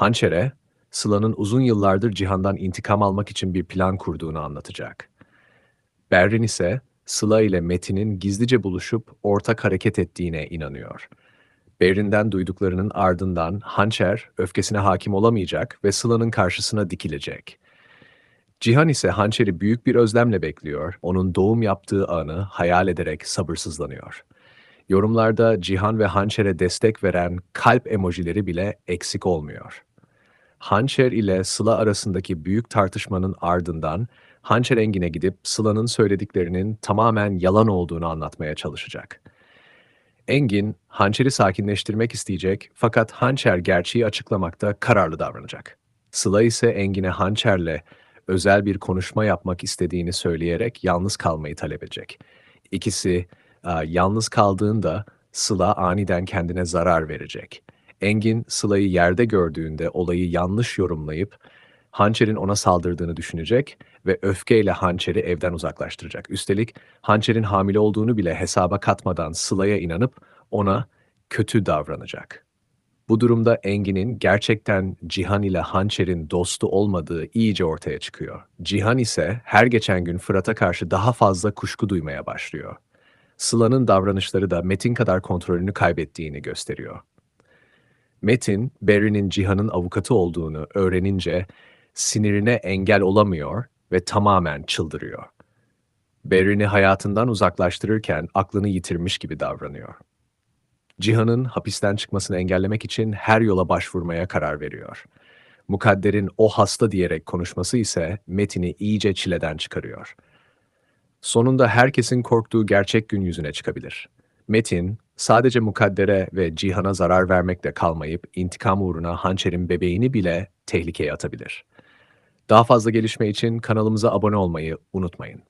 Hançer'e, Sıla'nın uzun yıllardır Cihan'dan intikam almak için bir plan kurduğunu anlatacak. Berrin ise Sıla ile Metin'in gizlice buluşup ortak hareket ettiğine inanıyor. Berrin'den duyduklarının ardından Hançer öfkesine hakim olamayacak ve Sıla'nın karşısına dikilecek. Cihan ise Hançer'i büyük bir özlemle bekliyor, onun doğum yaptığı anı hayal ederek sabırsızlanıyor. Yorumlarda Cihan ve Hançer'e destek veren kalp emojileri bile eksik olmuyor. Hançer ile Sıla arasındaki büyük tartışmanın ardından Hançer Engin'e gidip Sıla'nın söylediklerinin tamamen yalan olduğunu anlatmaya çalışacak. Engin, Hançer'i sakinleştirmek isteyecek fakat Hançer gerçeği açıklamakta kararlı davranacak. Sıla ise Engin'e Hançer'le özel bir konuşma yapmak istediğini söyleyerek yalnız kalmayı talep edecek. İkisi yalnız kaldığında Sıla aniden kendine zarar verecek. Engin Sıla'yı yerde gördüğünde olayı yanlış yorumlayıp Hançer'in ona saldırdığını düşünecek ve öfkeyle Hançer'i evden uzaklaştıracak. Üstelik Hançer'in hamile olduğunu bile hesaba katmadan Sıla'ya inanıp ona kötü davranacak. Bu durumda Engin'in gerçekten Cihan ile Hançer'in dostu olmadığı iyice ortaya çıkıyor. Cihan ise her geçen gün Fırat'a karşı daha fazla kuşku duymaya başlıyor. Sıla'nın davranışları da Metin kadar kontrolünü kaybettiğini gösteriyor. Metin, Barry'nin Cihan'ın avukatı olduğunu öğrenince sinirine engel olamıyor ve tamamen çıldırıyor. Barry'ni hayatından uzaklaştırırken aklını yitirmiş gibi davranıyor. Cihan'ın hapisten çıkmasını engellemek için her yola başvurmaya karar veriyor. Mukadder'in o hasta diyerek konuşması ise Metin'i iyice çileden çıkarıyor. Sonunda herkesin korktuğu gerçek gün yüzüne çıkabilir. Metin, sadece Mukadder'e ve Cihan'a zarar vermekle kalmayıp intikam uğruna Hançer'in bebeğini bile tehlikeye atabilir. Daha fazla gelişme için kanalımıza abone olmayı unutmayın.